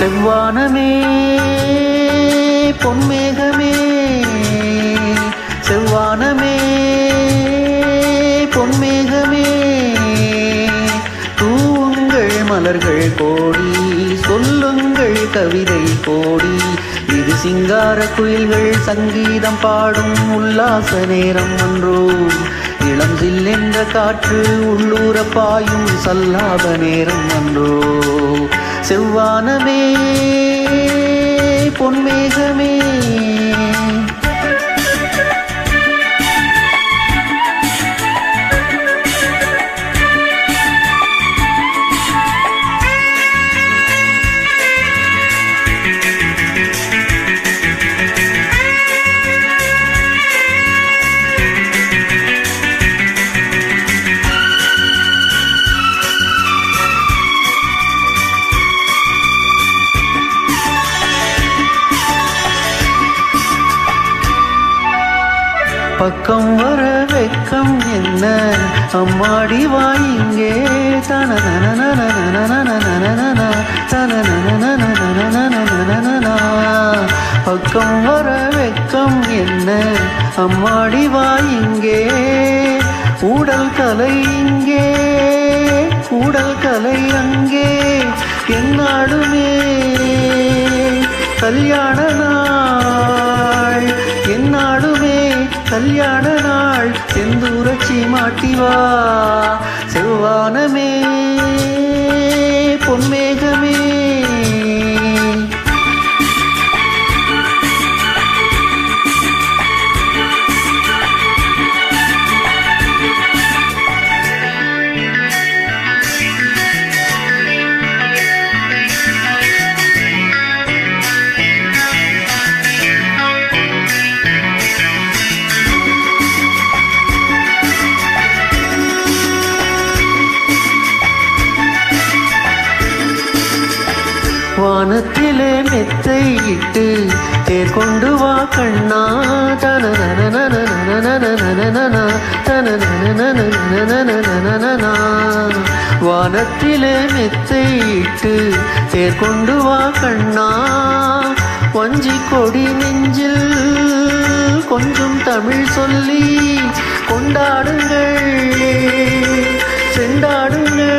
செவ்வானமே பொன்மேகமே. செவ்வானமே பொன்மேகமே. தூவுங்கள் மலர்கள் கோடி சொல்லுங்கள் கவிதை கோடி. இது சிங்கார குயில்கள் சங்கீதம் பாடும் உல்லாச நேரம் அன்றோ இளம் சில்லென்ற காற்று உள்ளூர பாயும் சல்லாத நேரம் அன்றோ செவ்வானமே பொன்மேகமே. பக்கம் வர வெக்கம் என்ன? அம்மாடி வாயிங்கே தன பக்கம் வர வெக்கம் என்ன? அம்மாடி வாயிங்கே ஊடல் கலை இங்கே. ஊடல் கலை அங்கே. என்னாடுமே கல்யாண நாள். கல்யாண நாள் செந்தூரச்சி மாட்டிவா? செவ்வானமே வானத்திலே இட்டு தேர் கொண்டு வா கண்ணா. தன வானத்திலே மெத்தை இட்டு தேர் கொண்டு வா கண்ணா. வஞ்சி கொடி நெஞ்சில் கொஞ்சம் தமிழ் சொல்லி கொண்டாடுங்கள். செண்டாடுங்கள்.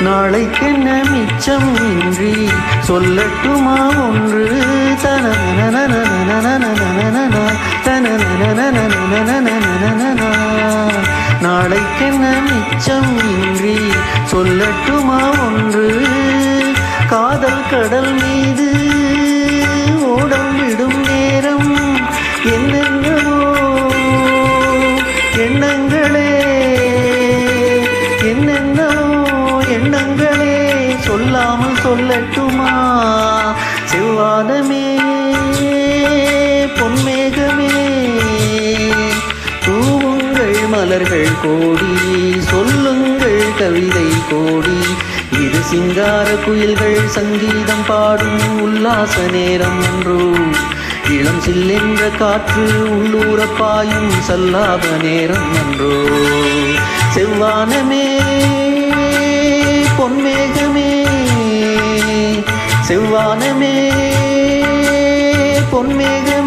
நாளைக்கென்ன மிச்சம் இன்றி? சொல்லட்டுமா ஒன்று? நாளைக்கென்ன மிச்சம் இன்றி? சொல்லட்டுமா ஒன்று? காதல் கடல் மீது சொல்லாமல் சொல்லட்டுமா? செவ்வாதமே பொன்மேகமே தூவுங்கள் மலர்கள் கோடி சொல்லுங்கள் கவிதை கோடி. இரு சிங்கார குயில்கள் சங்கீதம் பாடும் உல்லாச நேரம் ஒன்று. இளம் சில்லென்ற காற்று உள்ளூர பாயும் சல்லாத நேரம் அன்றோ செவ்வானமே பொன்மேகமே செவ்வானமே பொன்மேக